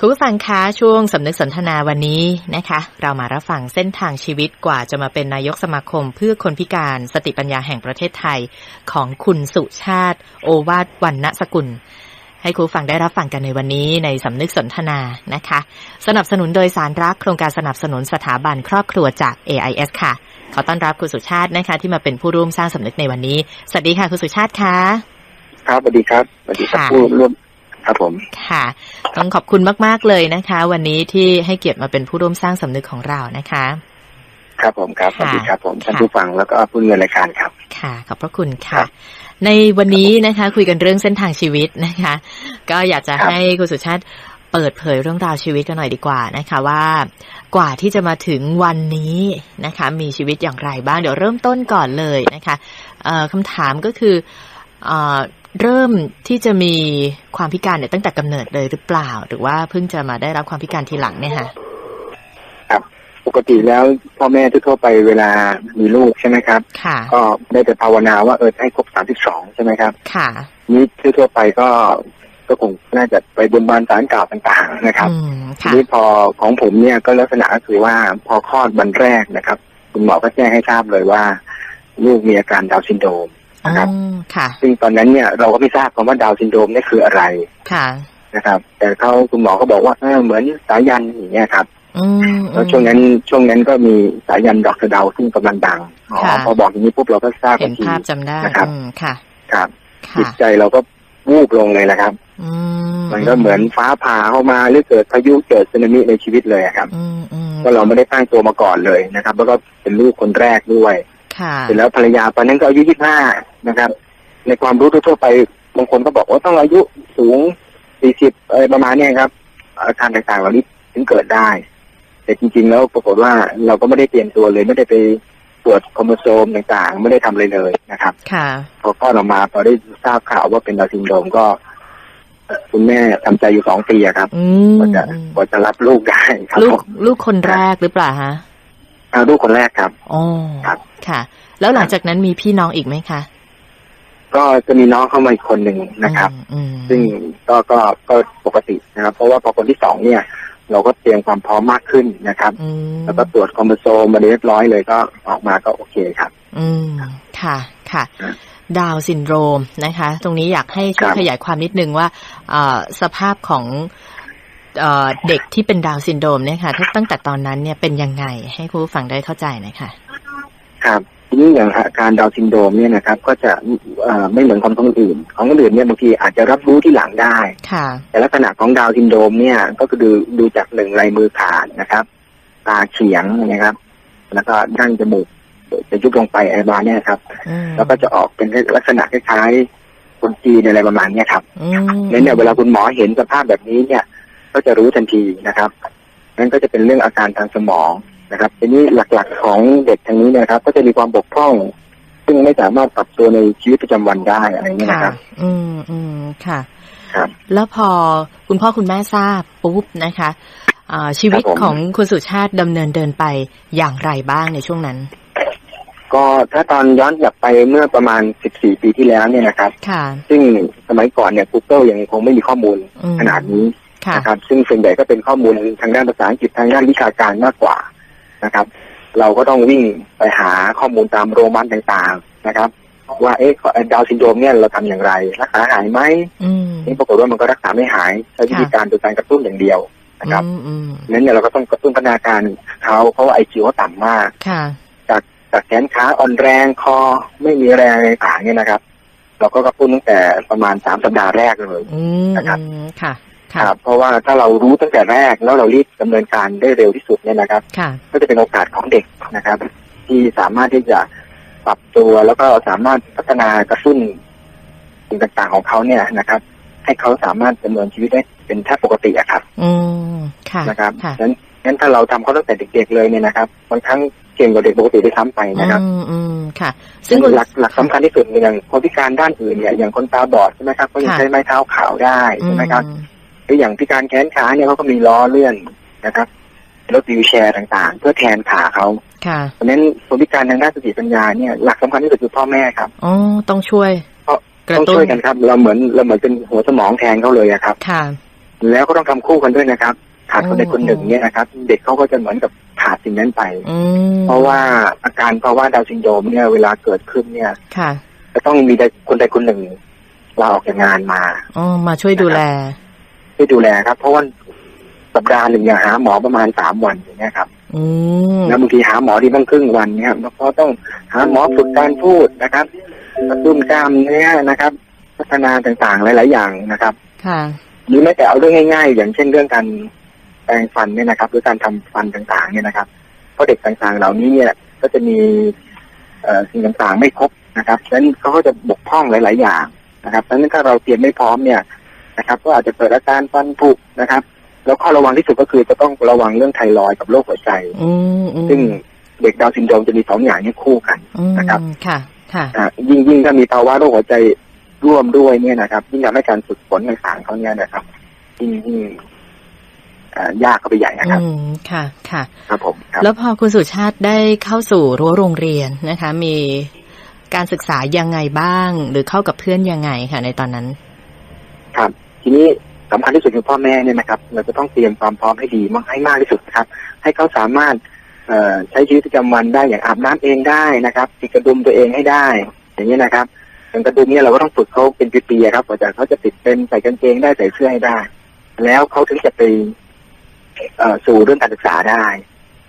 คุณผู้ฟังคะช่วงสำนึกสนทนาวันนี้นะคะ เรามารับฟังเส้นทางชีวิตกว่าจะมาเป็นนายกสมาคม เพื่อคนพิการสติปัญญาแห่งประเทศไทย ของคุณสุชาติ โอวาทวันณสกุล ให้คุณฟังได้รับฟังกันในวันนี้ในสำนึกสนทนานะคะ สนับสนุนโดยสารรักโครงการสนับสนุนสถาบันครอบครัวจาก AIS ค่ะ ขอต้อนรับคุณสุชาตินะคะ ที่มาเป็นผู้ร่วมสร้างสำนึกในวันนี้สวัสดีค่ะคุณสุชาติค่ะครับสวัสดีครับสวัสดีครับค่ะผู้ร่วม ครับผม ค่ะ ต้องขอบคุณมาก ๆ เลยนะคะ วันนี้ที่ให้เกียรติมาเป็นผู้ร่วมสร้างสำนึกของเรานะคะ ครับผมครับสค่ะวัสดีครับผมท่านค่ะผู้ฟังแล้วก็ผู้ดำเงินรายการครับ ค่ะขอบพระคุณครัค่ะบในวันนี้นะคะ คุยกันเรื่องเส้นทางชีวิตนะคะ ก็อยากจะครับให้คุณสุชาติเปิดเผยเรื่องราวชีวิตกันหน่อยดีกว่านะคะว่ากว่าที่จะมาถึงวันนี้นะคะ มีชีวิตอย่างไรบ้างเดี๋ยวเริ่มต้นก่อนเลยนะคะเอ่อคำถามก็คือเอ่อ เริ่มที่จะมีความพิการเนี่ยตั้งแต่กำเนิดเลยหรือเปล่า หรือว่าเพิ่งจะมาได้รับความพิการทีหลังเนี่ยค่ะปกติแล้วพ่อแม่ทั่วๆไปเวลามีลูกใช่ไหมครับค่ะก็ได้แต่ภาวนาว่าเออให้ครบสามสิบสองใช่ไหมครับ ค่ะ นี้ทั่วๆไปก็ก็คงน่าจะไปบนบานสารกล่าวต่างๆนะครับอืมทีค่ะนี้พอของผมเนี่ยก็ลักษณะก็คือว่าพอคลอดวันแรกนะครับ คุณหมอก็แจ้งให้ทราบเลยว่า ลูกมีอาการดาวน์ซินโดรมอ๋อ นะครับค่ะ ซึ่งตอนนั้นเนี่ยเราก็ไม่ทราบคำว่าดาวน์ซินโดรมนี่คืออะไรค่ะนะครับ แต่เขาคุณหมอก็บอกว่าเออเหมือนสายันอย่างเงี้ยครับอืมแล้วช่วงนั้นช่วงนั้นก็มีสายันดอกสะเดาซึ่งกำลังดังอ๋อค่ะพอบอกอย่างนี้ปุ๊บเราก็ทราบเห็ทันนทีภาพจำได้นะครับอืมค่ะครับจิค่ะตใจเราก็วูบลงเลยนะครับอืมมันก็เหมือนฟ้าผ่าเข้ามาหรือเกิดพายุเกิดสึนามิในชีวิตเลยอะครับอืมอืมก็เราไม่ได้ตั้งตัวมาก่อนเลยนะครับ แล้วก็เป็นลูกคนแรกด้วยค่ะ เสร็จแล้วภรรยาตอนนั้นก็อายุยี่ห้านะครับ ในความรู้ทั่วๆไปบางคนก็บอกว่าต้องอายุสูงสี่สิบอะไรประมาณเนี้ยครับ อาการต่างๆเหล่านี้ถึงเกิดได้ แต่จริง ๆ แล้วปรากฏว่าเราก็ไม่ได้เตรียมตัวเลยไม่ได้ไปตรวจโครโมโซมต่างๆ ไม่ได้ทำอะไรเลยนะครับ ค่ะพอคลอดออกมาพอได้ทราบข่าวว่าเป็นดาวน์ซินโดรมก็เอ่อคุณแม่ทำใจอยู่สองปีอะครับอืมกว่าจะอืมกว่าจะรับลูกได้ครับลูผกมลูกคนแรกหรือเปล่าฮะอ่าลูกคนแรกครับอ๋อครับ ค่ะ แล้วหลังจากนั้นมีพี่น้องอีกไหมคะก็จะมีน้องเข้ามาอีกคนหนึ่งนะครับอืมซึ่งก็ก็ก็ปกตินะครับ เพราะว่าพอคนที่สองเนี่ย เราก็เตรียมความพร้อมมากขึ้นนะครับอืมแล้วก็ตรวจคอมโบโซมมาเรียบร้อยเลยก็ออกมาก็โอเคครับ อืมค่ะค่ะครับดาวน์ซินโดรมนะคะ ตรงนี้อยากให้ช่วยครับขยายความนิดนึงว่าเอ่อสภาพของเอ่อเด็กที่เป็นดาวน์ซินโดรมเนี่ยค่ะตั้งแต่ตอนนั้นเนี่ยเป็นยังไงให้คุณผู้ฟังได้เข้าใจหน่อยค่ะ ครับทีนี้อย่างอาการดาวน์ซินโดรมเนี่ยนะครับ ก็จะเอ่อไม่เหมือนของคนอื่น ของคนอื่นเนี่ยบางทีอาจจะรับรู้ที่หลังได้ค่ะแต่ลักษณะของดาวน์ซินโดรมเนี่ยก็คือดูดูจากหนึ่งลายมือขาดนะครับตาเฉียงนะครับ แล้วก็ดั้งจมูกจะยุบลงไปอะไรประมาณเนี้ยครับอืมแล้วก็จะออกเป็นลักษณะคล้ายๆคนจีนอะไรประมาณเนี้ยครับอืมนั้นเนี่ยเวลาคุณหมอเห็นสภาพแบบนี้เนี่ย ก็จะรู้ทันทีนะครับนั่นก็จะเป็นเรื่องอาการทางสมอง นะครับทีนี้หลักๆของเด็กทางนี้เนะครับ ก็จะมีความบกพร่อง ซึ่งไม่สามารถปรับตัวในชีวิตประจำวันได้อะไรเงี้ยค่ะนะครับ อืมอืมค่ะ ครับ แล้วพอคุณพ่อคุณแม่ทราบปุ๊บนะคะอ่าชีวิตครับผมของคุณสุชาติดำเนินเดินไปอย่างไรบ้างในช่วงนั้น ก็ถ้าตอนย้อนกลับไปเมื่อประมาณ 14 ปีที่แล้วเนี่ยนะครับค่ะซึ่งสมัยก่อนเนี่ย Google ยังคงไม่มีข้อมูลอืมขนาดนี้ค่ะนะครับ ซึ่งส่วนใหญ่ก็เป็นข้อมูลทางด้านภาษาอังกฤษทางด้านวิชาการมากกว่า นะครับ เราก็ต้องวิ่งไปหาข้อมูลตามโรมันต่างๆนะครับ ว่าเอ๊ะดาวน์ซินโดรมเนี่ยเราทำอย่างไร รักษาหายไหมอืมนี่ปรากฏว่ามันก็รักษาไม่หายใช้วิธีการโดยการกระตุ้นอย่างเดียวนะครับอืมอืมนั้นเนี่ยเราก็ต้องกระตุ้นพัฒนาการเขาเพราะว่าไอคิวเขาต่ำมากค่ะจากแขนขาอ่อนแรงคอไม่มีแรงอะไรต่างเนี่ยนะครับ เราก็กระตุ้นตั้งแต่ประมาณสามสัปดาห์แรกเลยอืมนะครับอืมค่ะ ค่ะครับเพราะว่าถ้าเรารู้ตั้งแต่แรกแล้วเรารีบดำเนินการได้เร็วที่สุดเนี่ยนะครับค่ะก็จะเป็นโอกาสของเด็กนะครับ ที่สามารถที่จะปรับตัวแล้วก็สามารถพัฒนากระตุ้นสิ่งต่างๆของเขาเนี่ยนะครับ ให้เขาสามารถดำเนินชีวิตได้เป็นแทบปกติอะครับ อืมค่ะนะครับค่ะงั้นงั้นถ้าเราทำเขาตั้งแต่เด็กๆเลยเนี่ยนะครับบางครั้งเก่งกว่าเด็กปกติด้วยซ้ำไปนะครับ อืมอืมค่ะ ซึ่ซึ่งงคุณหลักหลักสำคัญที่สุดอย่างคนพิการด้านอื่นเนี่ยอย่างคนตาบอดใช่ไหมครับก็ยังค่ะใช้ไม้เท้าขาวได้ใช่ไหมครับอืม หรืออย่างพิการแขนขาเนี่ยเขาก็มีล้อเลื่อนนะครับรถวีลแชร์ต่างๆ เพื่อแทนขาเขาค่ะเพราะฉะนั้นคนพิการทางด้านสติปัญญาเนี่ยหลักสำคัญที่สุดคือพ่อแม่ครับอ๋อต้องช่วยเพราะกระต้องตุ้ช่นวยกันครับ เราเหมือนเราเหมือนเป็นหัวสมองแทนเขาเลยอะครับค่ะแล้วก็ต้องทำคู่กันด้วยนะครับขาดคนใดคนหนึ่งเนี่ยนะครับ เด็กเขาก็จะเหมือนกับขาดสิ่งนั้นไปอืมเพราะว่าอาการภาวะดาวน์ซินโดรมเนี่ยเวลาเกิดขึ้นเนี่ยค่ะจะต้องมีใดคนใดคนหนึ่งลาออกจากงานมาอ๋อมาช่วยดูแล เพื่อดูแลครับ เพราะว่าสัปดาห์หนึ่งอย่างหาหมอประมาณสามวันอย่างเงี้ยครับอืมแล้วบางทีหาหมอที่ต้องครึ่งวันเนี่ยเพราะต้องหาหมอฝึกการพูดนะครับกระตุ้นกล้ามเนื้อนะครับ พัฒนาต่างๆหลาย ๆ อย่างนะครับค่ะหรือแม้แต่เอาเรื่องง่าย ๆ อย่างเช่นเรื่องการแปรงฟันเนี่ยนะครับ หรือการทำฟันต่างๆ เนี่ยนะครับเพราะเด็กต่างๆ เหล่านี้เนี่ย ก็จะมีเอ่อสิ่งต่างๆ ไม่ครบนะครับฉะนั้นเขาก็จะบกพร่องหลาย ๆ อย่างนะครับฉะนั้นถ้าเราเตรียมไม่พร้อมเนี่ย นะครับ ก็อาจจะเกิดอาการฟันผุนะครับ แล้วข้อระวังที่สุดก็คือจะต้องระวังเรื่องไทรอยด์กับโรคหัวใจอืมอืมซึ่งเด็กดาวน์ซินโดรมจะมีสองอย่างนี้คู่กันอืมนะครับค่ะ ค่ะอ่ายิ่งยิ่งถ้ามีภาวะโรคหัวใจร่วมด้วยเนี่ยนะครับยิ่งทำให้การฝึกฝนต่างๆเขาเนี่ยนะครับยิ่งยิ่งอ่ายากเข้าไปใหญ่นะครับอืมค่ะ ค่ะ ครับผมครับแล้วพอคุณสุชาติได้เข้าสู่รั้วโรงเรียนนะคะ มีการศึกษายังไงบ้าง หรือเข้ากับเพื่อนยังไงค่ะ ในตอนนั้น ครับ ทีนี้สำคัญที่สุดคือพ่อแม่เนี่ยนะครับ เราจะต้องเตรียมความพร้อมให้ดีมากให้มากที่สุดนะครับ ให้เขาสามารถเออใช้ชีวิตประจำวันได้อย่างอาบน้ำเองได้นะครับติดกระดุมตัวเองให้ได้ อย่างนี้นะครับอย่างกระดุมเนี่ยเราก็ต้องฝึกเขาเป็นปีๆครับกว่าจะเขาจะติดเป็นใส่กางเกงได้ใส่เสื้อให้ได้ แล้วเขาถึงจะไปสู่เรื่องการศึกษาได้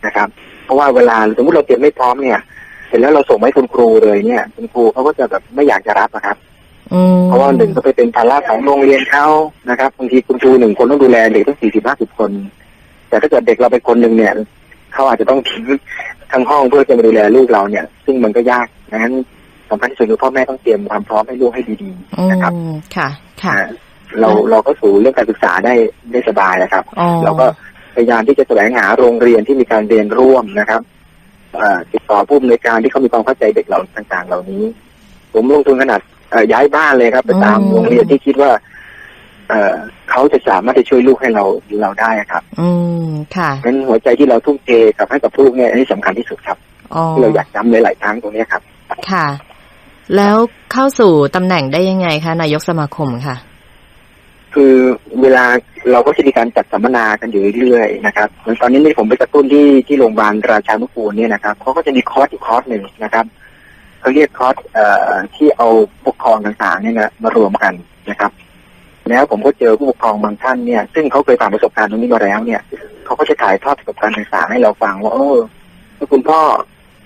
นะครับ เพราะว่าเวลาสมมติเราเตรียมไม่พร้อมเนี่ย เสร็จแล้วเราส่งให้คุณครูเลยเนี่ย คุณครูเขาก็จะแบบไม่อยากจะรับอะครับ เพราะว่าหนึ่งก็ไปเป็นภาระของโรงเรียนเขานะครับบางทีคุณครูหนึ่งคนต้องดูแลเด็กตั้งสี่สิบห้าสิบคน แต่ถ้าเกิดเด็กเราไปคนหนึ่งเนี่ยเขาอาจจะต้องทิ้งทั้งห้องเพื่อจะมาดูแลลูกเราเนี่ย ซึ่งมันก็ยากดังนั้นสำคัญที่สุดคือพ่อแม่ต้องเตรียมความพร้อมให้ลูกให้ดีอืๆนะครับมค่ะ ค่ะอ่าเราเราก็สู่เรื่องการศึกษาได้ได้สบายนะครับอ๋อเราก็พยายามที่จะแสวงหาโรงเรียนที่มีการเรียนร่วมนะครับเอ่อติดต่อผู้อำนวยการที่เขามีความเข้าใจเด็กเราต่าง ๆ เหล่านี้ ผมลงทุนขนาดเอ่อ ย้ายบ้านเลยครับไปตามอืมโรงเรียนที่คิดว่า เอ่อเขาจะสามารถจะช่วยลูกให้เราเราได้ครับ อืมค่ะงั้นหัวใจที่เราทุ่มเทกับให้กับลูกเนี่ยอันนี้สำคัญที่สุดครับอ๋อที่เราอยากย้ำหลายๆครั้งตรงเนี้ยครับ ค่ะ แล้วเข้าสู่ตำแหน่งได้ยังไงคะนายกสมาคมค่ะ คือเวลาเราก็จะมีการจัดสัมมนากันอยู่เรื่อยๆนะครับเหมือนตอนนี้นี่ผมไปกระตุ้นที่ที่โรงพยาบาลราชานุกูลเนี่ยนะครับเขาก็จะมีคอร์สอยู่คอร์สหนึ่งนะครับ เขาเรียกคอร์สที่เอาปกครองต่างๆเนี่ยนะมารวมกันนะครับ แล้วผมก็เจอผู้ปกครองบางท่านเนี่ย ซึ่งเขาเคยผ่านประสบการณ์ตรงนี้มาแล้วเนี่ยเขาก็จะถ่ายทอดประสบการณ์ต่างๆให้เราฟังว่าเออถ้าคุณพ่อ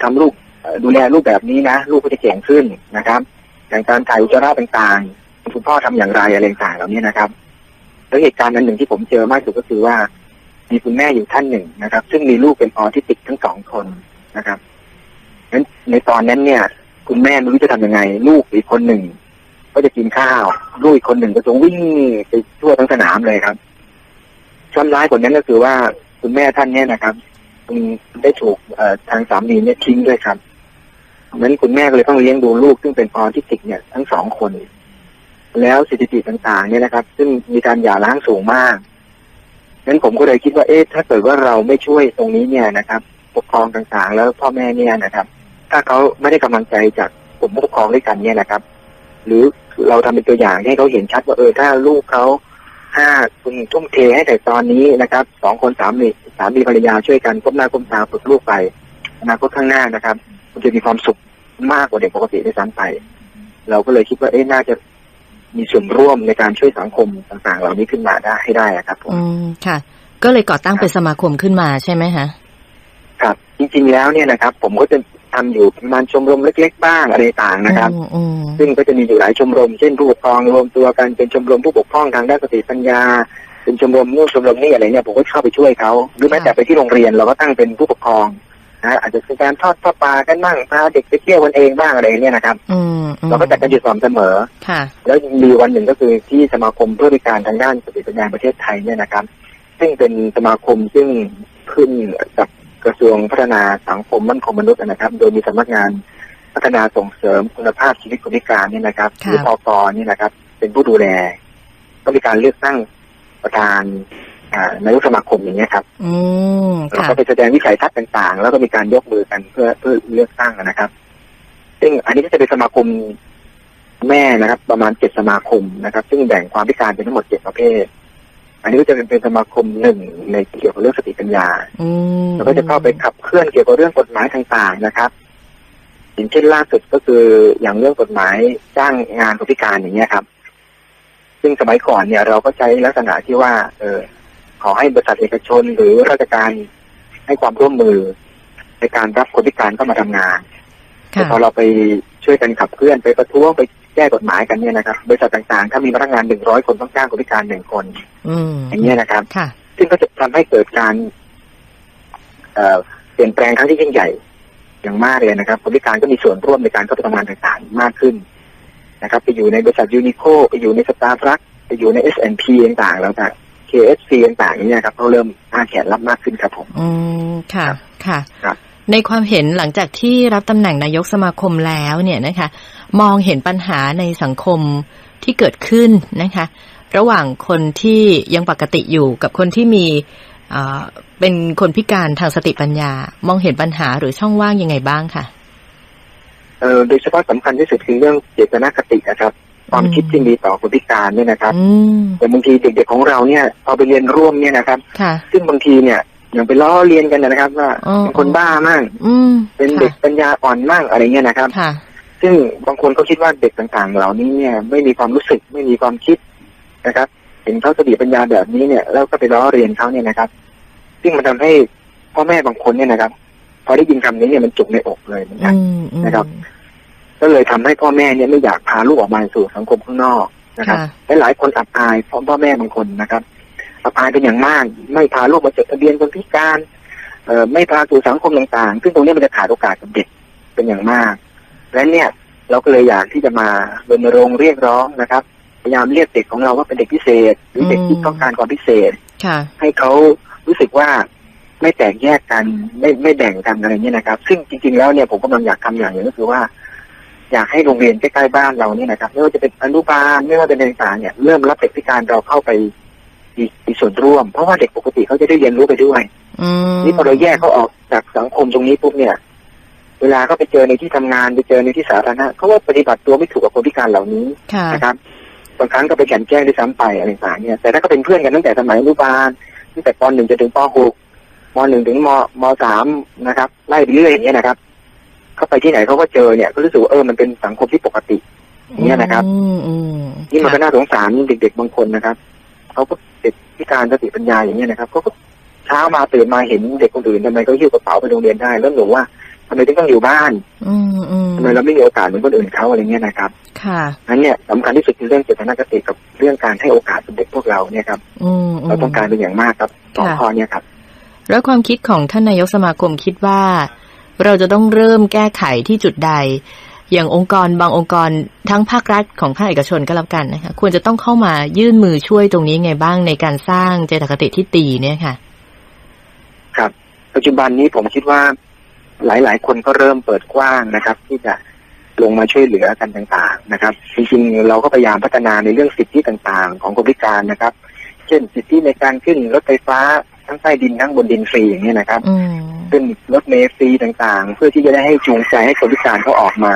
ทำลูกดูแลลูกแบบนี้นะลูกก็จะเก่งขึ้นนะครับอย่างการถ่ายอุจจาระต่างๆ คุณพ่อทำอย่างไรอะไรต่างๆเหล่านี้นะครับ แล้วเหตุการณ์นั้นหนึ่งที่ผมเจอมากที่สุดก็คือว่า มีคุณแม่อยู่ท่านหนึ่งนะครับ ซึ่งมีลูกเป็นออทิสติกทั้งสองคนนะครับนั้นในตอนนั้นเนี่ย คุณแม่ไม่รู้จะทำยังไง ลูกอีกคนหนึ่งก็จะกินข้าว ลูกอีกคนหนึ่งก็จะวิ่งไปทั่วทั้งสนามเลยครับช้ำร้ายกว่านั้นก็คือว่าคุณแม่ท่านเนี่ยนะครับได้ถูกเอทางสามีเนี่ยทิ้งด้วยครับนั้นคุณแม่ก็เลยต้องเลี้ยงดูลูกซึ่งเป็นออทิสติกเนี่ยทั้งสองคน แล้วสถิติต่างๆ เนี่ยนะครับ ซึ่งมีการหย่าร้างสูงมากนั้นผมก็เลยคิดว่าเอ๊ะถ้าเกิดว่าเราไม่ช่วยตรงนี้เนี่ยนะครับ ปกครองต่างๆ แล้วพ่อแม่เนี่ยนะครับ ถ้าเขาไม่ได้กำลังใจจากกลุ่มผู้ปกครองด้วยกันเนี่ยนะครับ หรือเราทำเป็นตัวอย่างให้เขาเห็นชัดว่าเออถ้าลูกเขาถ้าคุณทุ่มเทให้แต่ตอนนี้นะครับสองคนสามีสามีภรรยาช่วยกันก้มหน้าก้มตาฝึกลูกไปอนาคตข้างหน้านะครับมันจะมีความสุขมากกว่าเด็กปกติด้วยซ้ำไป เราก็เลยคิดว่าเอ๊ะน่าจะมีส่วนร่วมในการช่วยสังคมต่าง ๆ เหล่านี้ขึ้นมาได้ให้ได้อะครับผมอืมค่ะ ก็เลยก่อตั้งเป็นสมาคมขึ้นมาใช่ไหมคะครับ จริง ๆ แล้วเนี่ยนะครับ ผมก็จะ ทำอยู่ประมาณชมรมเล็ก ๆ บ้างอะไรต่างนะครับอืมอืมซึ่งก็จะมีอยู่หลายชมรม เช่นผู้ปกครองรวมตัวกันเป็นชมรมผู้ปกครองทางด้านสติปัญญา เป็นชมรมนู่นชมรมนี่อะไรเนี่ยผมก็เข้าไปช่วยเขาหรือแม้แต่ไปที่โรงเรียนเราก็ตั้งเป็นผู้ปกครองนะอาจจะเป็นการทอดผ้าป่ากันบ้างพาเด็กไปเที่ยวกันเองบ้างอะไรเนี่ยนะครับอืมอืมเราก็จัดกันอยู่สม่ำเสมอค่ะ แล้วมีวันหนึ่งก็คือที่สมาคมเพื่อบริการทางด้านสติปัญญาประเทศไทยเนี่ยนะครับ ซึ่งเป็นสมาคมซึ่งขึ้นกับ กระทรวงพัฒนาสังคมมั่นคงมนุษย์นะครับ โดยมีสำนักงานพัฒนาส่งเสริมคุณภาพชีวิตคนพิการเนี่ยนะครับหค่ะรือพกนี่นะครับ เป็นผู้ดูแล ก็มีการเลือกตั้งประธานอ่านายกสมาคมอย่างเงี้ยครับอืมแล้วค่ะก็ไปแสดงวิสัยทัศน์ต่างๆ แล้วก็มีการยกมือกันเพื่อเพื่อเลือกตั้งนะครับ ซึ่งอันนี้ก็จะเป็นสมาคมแม่นะครับ ประมาณเจ็ดสมาคมนะครับ ซึ่งแบ่งความพิการเป็นทั้งหมดเจ็ดประเภท อันนี้ก็จะเป็นเป็นสมาคมหนึ่งในเกี่ยวกับเรื่องสติปัญญาอืมแล้วก็จะเข้าไปขับเคลื่อนเกี่ยวกับเรื่องกฎหมายต่างๆนะครับอย่างเช่นล่าสุดก็คืออย่างเรื่องกฎหมายจ้างงานคนพิการอย่างเงี้ยครับ ซึ่งสมัยก่อนเนี่ยเราก็ใช้ลักษณะที่ว่า เออขอให้บริษัทเอกชนหรือราชการให้ความร่วมมือ ในการรับคนพิการเข้ามาทำงานแต่ค่ะพอเราไปช่วยกันขับเคลื่อนไปประท้วงไปแก้กฎหมายกันเนี่ยนะครับบริษัทต่างๆ ถ้ามีพนักงานหนึ่งร้อยคนต้องจ้างคนพิการหนึ่งคนอืมอย่างเงี้ยนะครับค่ะซึ่งก็จะทำให้เกิดการเอ่อเปลี่ยนแปลงครั้งที่ยิ่งใหญ่อย่างมากเลยนะครับคนพิการก็มีส่วนร่วมในการเข้าไปทำงานต่างๆ มากขึ้นนะครับไปอยู่ในบริษัทยูนิโคไปอยู่ในสตาร์ทรัคไปอยู่ใน S&P ต่างๆ แล้วแต่ KSC ต่างๆอย่างเงี้ยครับเขาเริ่มอ้าแขนรับมากขึ้นครับผม อืม ค่ะครับค่ะครับ ในความเห็นหลังจากที่รับตำแหน่งนายกสมาคมแล้วเนี่ยนะคะ มองเห็นปัญหาในสังคมที่เกิดขึ้นนะคะ ระหว่างคนที่ยังปกติอยู่กับคนที่มีเอ่อเป็นคนพิการทางสติปัญญา มองเห็นปัญหาหรือช่องว่างยังไงบ้างคะเอ่อโดยเฉพาะสำคัญที่สุดคือเรื่องเจตนาคตินะครับความอืมคิดที่มีต่อคนพิการเนี่ยนะครับอืมแต่บางทีเด็กๆของเราเนี่ยพอไปเรียนร่วมเนี่ยนะครับค่ะซึ่งบางทีเนี่ย อย่างไปล้อเลียนกันนะครับ ว่าอ๋อเป็นคนบ้ามั่งอืมเป็นเด็กปัญญาอ่อนมั่งอะไรเงี้ยนะครับค่ะซึ่งบางคนก็คิดว่าเด็กต่างๆ เหล่านี้เนี่ย ไม่มีความรู้สึกไม่มีความคิดนะครับเห็นเขาสติปัญญาแบบนี้เนี่ย แล้วก็ไปล้อเรียนเขาเนี่ยนะครับ ซึ่งมันทำให้พ่อแม่บางคนเนี่ยนะครับ พอได้ยินคำนี้เนี่ยมันจุกในอกเลยเหมือนกันอืมอืมนะครับ ก็เลยทำให้พ่อแม่เนี่ยไม่อยากพาลูกออกมาสู่สังคมข้างนอกนะครับค่ะและหลายคนอับอายเพราะพ่อแม่บางคนนะครับ อับอายเป็นอย่างมาก ไม่พาลูกมาจดทะเบียนคนพิการเอ่อไม่พาสู่สังคมต่างๆ ซึ่งตรงนี้มันจะขาดโอกาสกับเด็กเป็นอย่างมาก และเนี่ยเราก็เลยอยากที่จะมารณรงค์เรียกร้องนะครับ พยายามเรียกเด็กของเราว่าเป็นเด็กพิเศษ หรือเด็กที่อืมต้องการความพิเศษค่ะให้เขารู้สึกว่าไม่แตกแยกกันไม่ไม่แบ่งกันอะไรเงี้ยนะครับ ซึ่งจริงๆแล้วเนี่ยผมกำลังอยากทำอย่างหนึ่งก็คือว่า อยากให้โรงเรียนใกล้ๆบ้านเราเนี่ยนะครับไม่ว่าจะเป็นอนุบาลไม่ว่าเป็นต่างๆเนี่ยเริ่มรับเด็กพิการเราเข้าไป มีมีส่วนร่วม เพราะว่าเด็กปกติเขาจะได้เรียนรู้ไปด้วยอืมนี่พอเราแยกเขาออกจากสังคมตรงนี้ปุ๊บเนี่ย เวลาเขาไปเจอในที่ทำงานไปเจอในที่สาธารณะเขาว่าปฏิบัติตัวไม่ถูกกับคนพิการเหล่านี้ค่ะนะครับบางครั้งก็ไปแข่งแกล้งด้วยซ้ำไปอะไรต่างๆเนี่ยแต่ถ้าก็เป็นเพื่อนกันตั้งแต่สมัยอนุบาลตั้งแต่ปหนึ่งจนถึงปหกมหนึ่งถึงมมสามนะครับไล่ไปเรื่อยอย่างเงี้ยนะครับเขาไปที่ไหนเขาก็เจอเนี่ยก็รู้สึกว่าเออมันเป็นสังคมที่ปกติอย่างเงี้ยนะครับอืมอืมนี่มันก็ค่ะน่าสงสารเด็กๆบางคนนะครับเขาก็เด็ก พิการสติปัญญาอย่างเงี้ยนะครับเขาก็เช้ามาตื่นมาเห็นเด็กคนอื่นทำไมเขาหิ้วกระเป๋าไปโรงเรียนได้ แล้วหนูว่าทำไมถึงต้องอยู่บ้านอืมอืมทำไมเราไม่มีโอกาสเหมือนคนอื่นเขาอะไรเงี้ยนะครับ ค่ะนั้นเนี่ยสำคัญที่สุดคือเรื่องเจตนาคติกับเรื่องการให้โอกาสกับเด็กพวกเราเนี่ยครับอืมมเราต้องการเป็นอย่างมากครับสองค่ะข้อเนี่ยครับ แล้วความคิดของท่านนายกสมาคมคิดว่า เราจะต้องเริ่มแก้ไขที่จุดใด อย่างองค์กรบางองค์กรทั้งภาครัฐของภาคเอกชนก็แล้วกันนะคะควรจะต้องเข้ามายื่นมือช่วยตรงนี้ไงบ้างในการสร้างเจตคติที่ตีเนี่ยค่ะ ครับ ปัจจุบันนี้ผมคิดว่าหลาย ๆ คนก็เริ่มเปิดกว้างนะครับ ที่จะลงมาช่วยเหลือกันต่างๆนะครับ จริงๆ เราก็พยายามพัฒนาในเรื่องสิทธิต่างๆ ของคนพิการนะครับ เช่นสิทธิในการขึ้นรถไฟฟ้าทั้งใต้ดินทั้งบนดินฟรีอย่างนี้ยนะครับอืม ขึ้นรถเมล์ฟรีต่างๆ เพื่อที่จะได้ให้จูงใจให้คนพิการเขาออกมา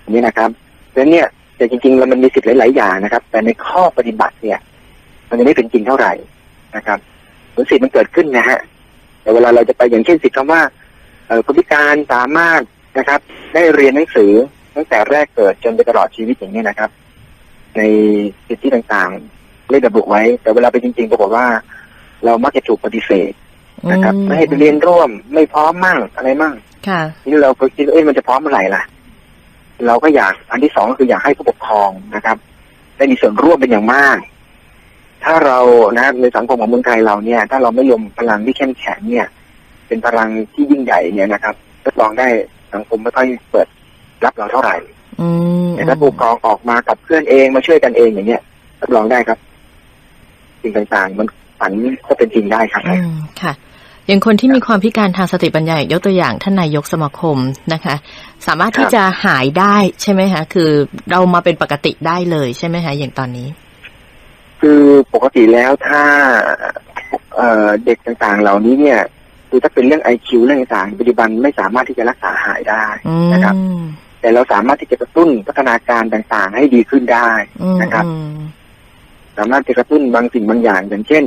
อย่างนี้นะครับแล้วเนี่ยแต่จริงๆแล้วมันมีสิทธิ์หลาย ๆ อย่างนะครับ แต่ในข้อปฏิบัติเนี่ย มันยังไม่เป็นจริงเท่าไหร่นะครับผลสิทธิ์มันเกิดขึ้นนะฮะแต่เวลาเราจะไปอย่างเช่นสิทธิ์คำว่าคนพิการสามารถนะครับ ได้เรียนหนังสือตั้งแต่แรกเกิดจนไปตลอดชีวิตอย่างนี้นะครับ ในสิทธิต่างๆได้ระบุไว้ แต่เวลาไปจริงๆปรากฏว่า เรามักจะถูกปฏิเสธ นะครับไม่ให้ไปเรียนร่วม ไม่พร้อมมั่งอะไรมั่งค่ะนี่เราก็คิดว่าเอ้ยมันจะพร้อมเมื่อไหร่ล่ะ เราก็อยากอันที่สองก็คืออยากให้ผู้ปกครองนะครับ ได้มีส่วนร่วมเป็นอย่างมาก ถ้าเรานะในสังคมของเมืองไทยเราเนี่ย ถ้าเราไม่รวมพลังที่เข้มแข็งเนี่ย เป็นพลังที่ยิ่งใหญ่เนี่ยนะครับรับรองได้สังคมไม่ค่อยเปิดรับเราเท่าไหร่อืมแต่ถ้าผู้ปกครองออกมากับเพื่อนเองมาช่วยกันเองอย่างเงี้ยรับรองได้ครับสิ่งต่างๆ มัน ฝันก็เป็นจริงได้ครับอืมค่ะอย่างคนที่มีความพิการทางสติปัญญายกตัวอย่างท่านนายกสมาคมนะคะ สามารถที่ครับจะหายได้ใช่ไหมคะคือเรามาเป็นปกติได้เลยใช่ไหมคะอย่างตอนนี้ คือปกติแล้วถ้าเอ่อเด็กต่างๆ เหล่านี้เนี่ยคือถ้าเป็นเรื่องไอคิวเรื่องต่างๆปัจจุบันไม่สามารถที่จะรักษาหายได้อืนะครับมแต่เราสามารถที่จะกระตุ้นพัฒนาการต่างๆ ให้ดีขึ้นได้อืมนะครับอืมสามารถจะกระตุ้นบางสิ่งบางอย่างอย่างเช่น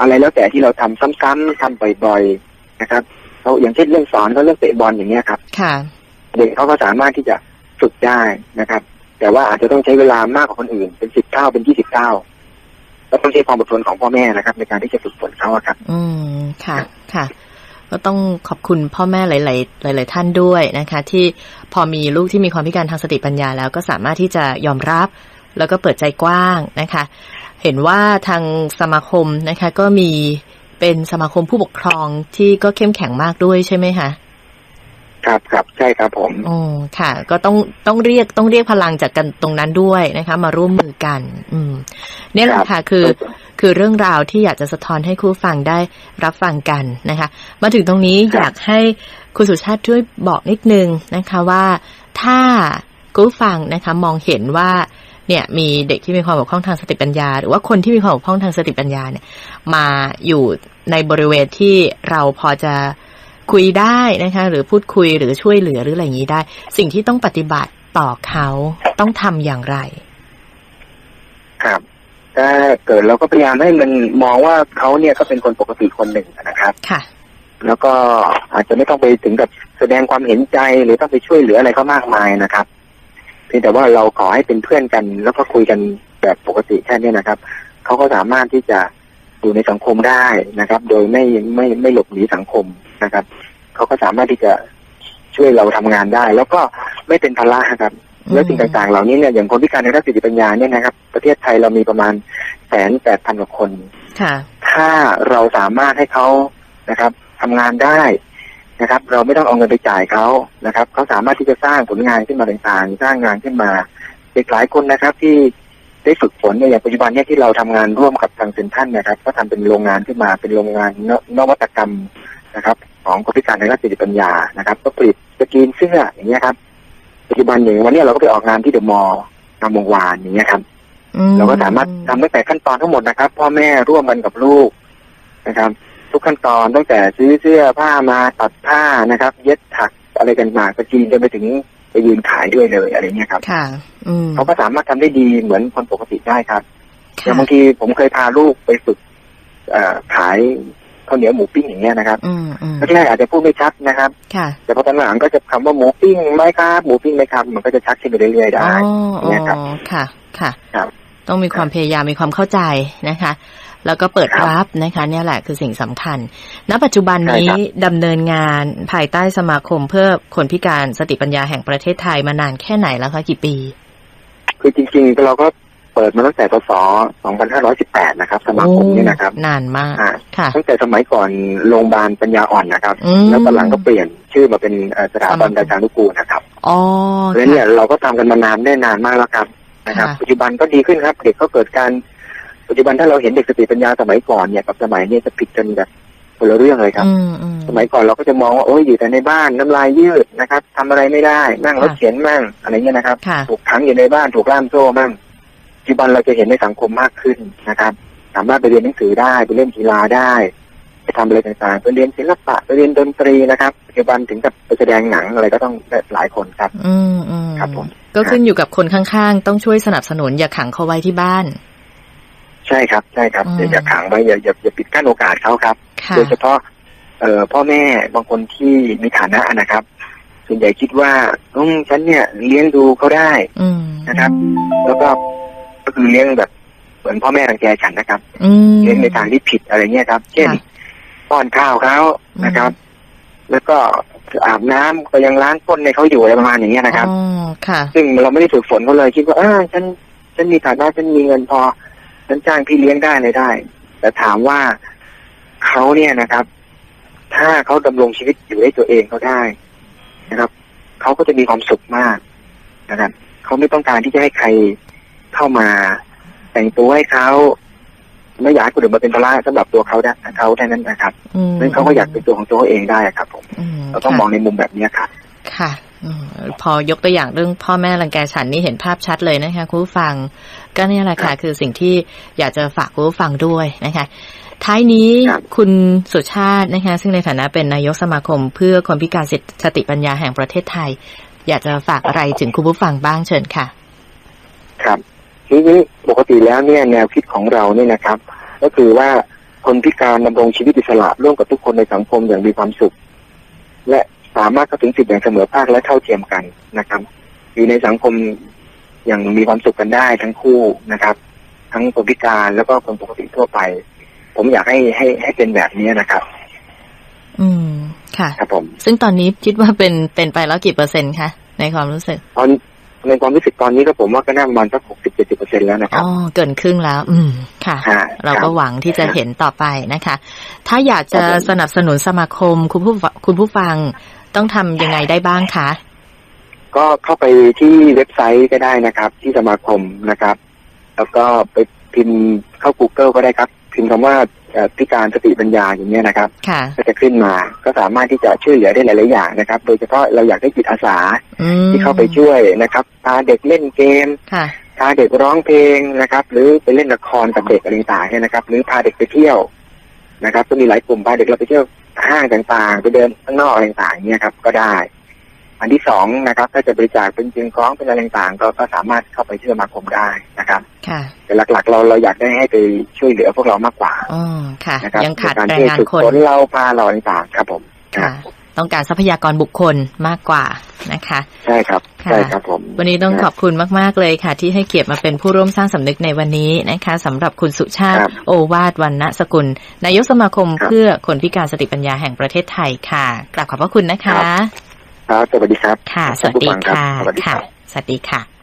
อะไรแล้วแต่ที่เราทำซ้ำๆทำบ่อยๆนะครับเขาอย่างเช่นเรื่องสอนเขาเรื่องเตะบอลอย่างเงี้ยครับค่ะเด็กเขาก็สามารถที่จะฝึกได้นะครับ แต่ว่าอาจจะต้องใช้เวลามากกว่าคนอื่น เป็นสิบเท่าเป็นยี่สิบเท่าแล้วต้องใช้ความอดทนของพ่อแม่นะครับ ในการที่จะฝึกฝนเขาอะครับ อืมค่ะ ค่ะ ก็ต้องขอบคุณพ่อแม่หลาย ๆ หลาย ๆ ท่านด้วยนะคะ ที่พอมีลูกที่มีความพิการทางสติปัญญาแล้วก็สามารถที่จะยอมรับแล้วก็เปิดใจกว้างนะคะ เห็นว่าทางสมาคมนะคะ ก็มีเป็นสมาคมผู้ปกครองที่ก็เข้มแข็งมากด้วยใช่ไหมคะครับครับใช่ครับผมโอ้ค่ะ ก็ต้องต้องเรียกต้องเรียกพลังจากกันตรงนั้นด้วยนะคะ มาร่วมมือกัน อืมเนี่ยแหละค่ะคือ คือเรื่องราวที่อยากจะสะท้อนให้ครูฟังได้รับฟังกันนะคะ มาถึงตรงนี้ครับอยากให้คุณสุชาติช่วยบอกนิดนึงนะคะว่าถ้าครูฟังนะคะ มองเห็นว่า เนี่ยมีเด็กที่มีความบกพร่องทางสติปัญญา หรือว่าคนที่มีความบกพร่องทางสติปัญญาเนี่ย มาอยู่ในบริเวณที่เราพอจะคุยได้นะคะหรือพูดคุยหรือช่วยเหลือหรืออะไรอย่างนี้ได้ สิ่งที่ต้องปฏิบัติต่อเขาต้องทำอย่างไร ครับถ้าเกิดเราก็พยายามให้มันมองว่าเขาเนี่ยก็เป็นคนปกติคนหนึ่งนะครับ ค่ะ แล้วก็อาจจะไม่ต้องไปถึงกับแสดงความเห็นใจหรือต้องไปช่วยเหลืออะไรเขามากมายนะครับ เพียงแต่ว่าเราขอให้เป็นเพื่อนกัน แล้วก็คุยกันแบบปกติแค่นี้นะครับเขาก็สามารถที่จะอยู่ในสังคมได้นะครับ โดยไม่ไม่ไม่หลบหนีสังคมนะครับเขาก็สามารถที่จะช่วยเราทำงานได้ แล้วก็ไม่เป็นภาระครับอืมแล้วสิ่งต่างๆ เหล่านี้เนี่ยอย่างคนพิการในด้านสติปัญญาเนี่ยนะครับ ประเทศไทยเรามีประมาณแสนแปดพันกว่าคนค่ะถ้าเราสามารถให้เขานะครับทำงานได้ นะครับ เราไม่ต้องเอาเงินไปจ่ายเขานะครับเขาสามารถที่จะสร้างผลงานขึ้นมาต่างๆ สร้างงานขึ้นมาเด็กหลายคนนะครับ ที่ได้ฝึกฝนเนี่ยอย่างปัจจุบันเนี่ยที่เราทำงานร่วมกับทางเซ็นทรัลนะครับ ก็ทำเป็นโรงงานขึ้นมาเป็นโรงงานนนวัตกรรมนะครับ ของคนพิการในด้านสติปัญญานะครับ ก็ผลิตสกรีนเสื้ออย่างเงี้ยครับปัจจุบันอย่างวันนี้เราก็ไปออกงานที่เดอะมอลล์งามวงวานอย่างเงี้ยครับอืมเราก็สามารถทำตั้งแต่ขั้นตอนทั้งหมดนะครับ พ่อแม่ร่วมกันกับลูกนะครับ ทุกขั้นตอนตั้งแต่ซื้อเสื้อผ้ามาตัดผ้านะครับ เย็บถักอะไรกันมากระจีนจนไปถึงไปยืนขายด้วยเลยอะไรเงี้ยครับค่ะอืมเขาก็สามารถทำได้ดีเหมือนคนปกติได้ครับอค่ะย่างบางทีผมเคยพาลูกไปฝึกเอ่อขายข้าวเหนียวหมูปิ้งอย่างเงี้ยนะครับอืมอืมแรกๆอาจจะพูดไม่ชัดนะครับค่ะแต่พอตอนหลังก็จะคำว่าหมูปิ้งไหมครับหมูปิ้งไหมครับ มันก็จะชัดขึ้นไปเรื่อยๆอ๋ได้ออ๋เนี่ยครับอค่ะ ค่ะครับต้องมีความพยายามมีความเข้าใจนะคะ แล้วก็เปิดครับรับนะคะเนี่ยแหละคือสิ่งสำคัญ ณ ปัจจุบันนี้ใช่ครับดำเนินงานภายใต้สมาคมเพื่อคนพิการสติปัญญาแห่งประเทศไทยมานานแค่ไหนแล้วคะกี่ปี คือจริงๆเราก็เปิดมาตั้งแต่พศ 2518 นะครับ สมาคมเนี่ยนะครับโอ้นานมากอ่าค่ะตั้งแต่สมัยก่อนโรงพยาบาลปัญญาอ่อนนะครับอืมแล้วตอนหลังก็เปลี่ยนชื่อมาเป็นเอ่อสถาบันสมาคมดาจานุกูลนะครับอ๋อเพราะฉะนั้นเนี่ยค่ะเราก็ทำกันมานานได้นานมากแล้วครับนะครับค่ะปัจจุบันก็ดีขึ้นครับ เด็กก็เกิดการ ปัจจุบันถ้าเราเห็นเด็กสติปัญญาสมัยก่อนเนี่ยกับสมัยเนี้จะผิดกันแบบคนละเรื่องเลยครับอืมอืมสมัยก่อนเราก็จะมองว่าโอ้ยอยู่แต่ในบ้านน้ำลายยืดนะครับทำอะไรไม่ได้นั่งรถค่ะเข็นมั่งอะไรเงี้ยนะครับค่ะถูกขังอยู่ในบ้านถูกล่ามโซ่มั่งปัจจุบันเราจะเห็นในสังคมมากขึ้นนะครับ สามารถไปเรียนหนังสือได้ไปเล่นกีฬาได้ ไปทำอะไรต่างๆไปเรียนศิลปะไปเรียนดนตรีนะครับปัจจุบันถึงกับไปแสดงหนังอะไรก็ต้องได้หลายคนครับอืมอืมครับผมก็ขึ้นอยู่กับคนข้างๆ ต้องช่วยสนับสนุนอย่าขังเขาไว้ที่บ้าน ใช่ครับใช่ครับอืมอย่าอย่าขังไว้อย่าอย่าอย่าปิดกั้นโอกาสเขาครับ ค่ะโดยเฉพาะ เอ่อพ่อแม่บางคนที่มีฐานะนะครับ ส่วนใหญ่คิดว่าอืมฉันเนี่ยเลี้ยงดูเขาได้อืมนะครับ แล้วก็ก็คือเลี้ยงแบบเหมือนพ่อแม่รังแกฉันนะครับ อืม เลี้ยงในทางที่ผิดอะไรเงี้ยครับ เช่น ค่ะป้อนข้าวเขาอืมนะครับ แล้วก็อาบน้ำก็ยังล้างก้นในเขาอยู่อะไรประมาณอย่างเงี้ยนะครับ อ๋อค่ะ ซึ่งเราไม่ได้ฝึกฝนเขาเลยคิดว่าเออฉันฉันมีฐานะฉันมีเงินพอ ฉันจ้างพี่เลี้ยงได้เลยได้ แต่ถามว่าเขาเนี่ยนะครับ ถ้าเขาดำรงชีวิตอยู่ได้ตัวเองเขาได้นะครับเขาก็จะมีความสุขมากนะครับเขาไม่ต้องการที่จะให้ใครเข้ามา แต่งตัวให้เขาไม่อยากให้คนอื่นมาเป็นภาระสำหรับตัวเขาได้เขาแค่นั้นนะครับอืมนั้นเขาก็อยากเป็นตัวของตัวเขาเองได้ครับผมอืมเราต้องค่ะมองในมุมแบบนี้ครับค่ะอืม พอยกตัวอย่างเรื่องพ่อแม่รังแกฉันนี่เห็นภาพชัดเลยนะคะคุณผู้ฟัง ก็เนี่ยแหละค่ะ คือสิ่งที่อยากจะฝากคุณผู้ฟังด้วยนะคะ ท้ายนี้ครับคุณสุชาตินะคะ ซึ่งในฐานะเป็นนายกสมาคม เพื่อคนพิการสติปัญญาแห่งประเทศไทย อยากจะฝากอะไรถึงคุณผู้ฟังบ้างเชิญค่ะ ครับทีนี้ปกติแล้วเนี่ยแนวคิดของเราเนี่ยนะครับ ก็คือว่าคนพิการดำรงชีวิตอิสระร่วมกับทุกคนในสังคมอย่างมีความสุข และ สามารถเข้าถึงสิทธิอย่างเสมอภาคและเท่าเทียมกันนะครับ อยู่ในสังคมอย่างมีความสุขกันได้ทั้งคู่นะครับ ทั้งคนพิการแล้วก็คนปกติทั่วไป ผมอยากให้ให้ให้เป็นแบบนี้นะครับ อืมค่ะครับผม ซึ่งตอนนี้คิดว่าเป็นเป็นไปแล้วกี่เปอร์เซ็นต์คะในความรู้สึกตอนในความรู้สึกตอนนี้ก็ผมว่าก็น่าประมาณสักหกสิบเจ็ดสิบเปอร์เซ็นแล้วนะครัอ๋บอเกินครึ่งแล้ว อืมค่ะฮะเราก็คบหวังที่จะเห็นต่อไปนะคะ ถ้าอยากจะครับผมสนับสนุนสมาคมคุณผู้ฟังคุณผู้ฟัง ต้องทำยังไงได้บ้างคะ ก็เข้าไปที่เว็บไซต์ก็ได้นะครับ ที่สมาคมนะครับ แล้วก็ไปพิมพ์เข้า Google ก็ได้ครับ พิมพ์คำว่าเอ่อพิการสติปัญญาอย่างเงี้ยนะครับค่ะก็จะขึ้นมาก็สามารถที่จะช่วยเหลือได้หลาย ๆ อย่างนะครับ โดยเฉพาะเราอยากได้จิตอาสาอืมที่เข้าไปช่วยนะครับพาเด็กเล่นเกมค่ะพาเด็กร้องเพลงนะครับ หรือไปเล่นละครกับเด็กอะไรต่างๆเนี่ยนะครับ หรือพาเด็กไปเที่ยว นะครับ ก็มีหลายกลุ่มพาเด็กเราไปเที่ยวห้างต่างๆ ไปเดินข้างนอกอะไรต่างๆเนี่ยครับ ก็ได้ อันที่สองนะครับ ถ้าจะบริจาคเป็นจิงคล้องเป็นอะไรต่างๆ ก็ก็สามารถเข้าไปที่สมาคมได้นะครับ ค่ะ แต่หลักๆ เราเราอยากได้ให้ไปช่วยเหลือพวกเรามากกว่าอ๋อค่ะ นะครับยังขาดในแรกงที่งานฝึกคนฝนเราพาเราต่างๆครับผมค่ะ ต้องการทรัพยากรบุคคลมากกว่านะคะ ใช่ครับค่ะใช่ครับผมวันนี้ต้องขอบคุณมาก ๆ เลยค่ะ ที่ให้เกียรติมาเป็นผู้ร่วมสร้างสำนึกในวันนี้นะคะสำหรับคุณสุชาติครับโอวาทวันณสกุล นายกสมาคมครับเพื่อคนพิการสติปัญญาแห่งประเทศไทยค่ะกราบขอบพระคุณนะคะครับครับสวัสดีครับ ค่ะ สวัสดีท่านผู้ฟังรับค่ะ สวัสดีคค่ะรับสวัสดีค่ะ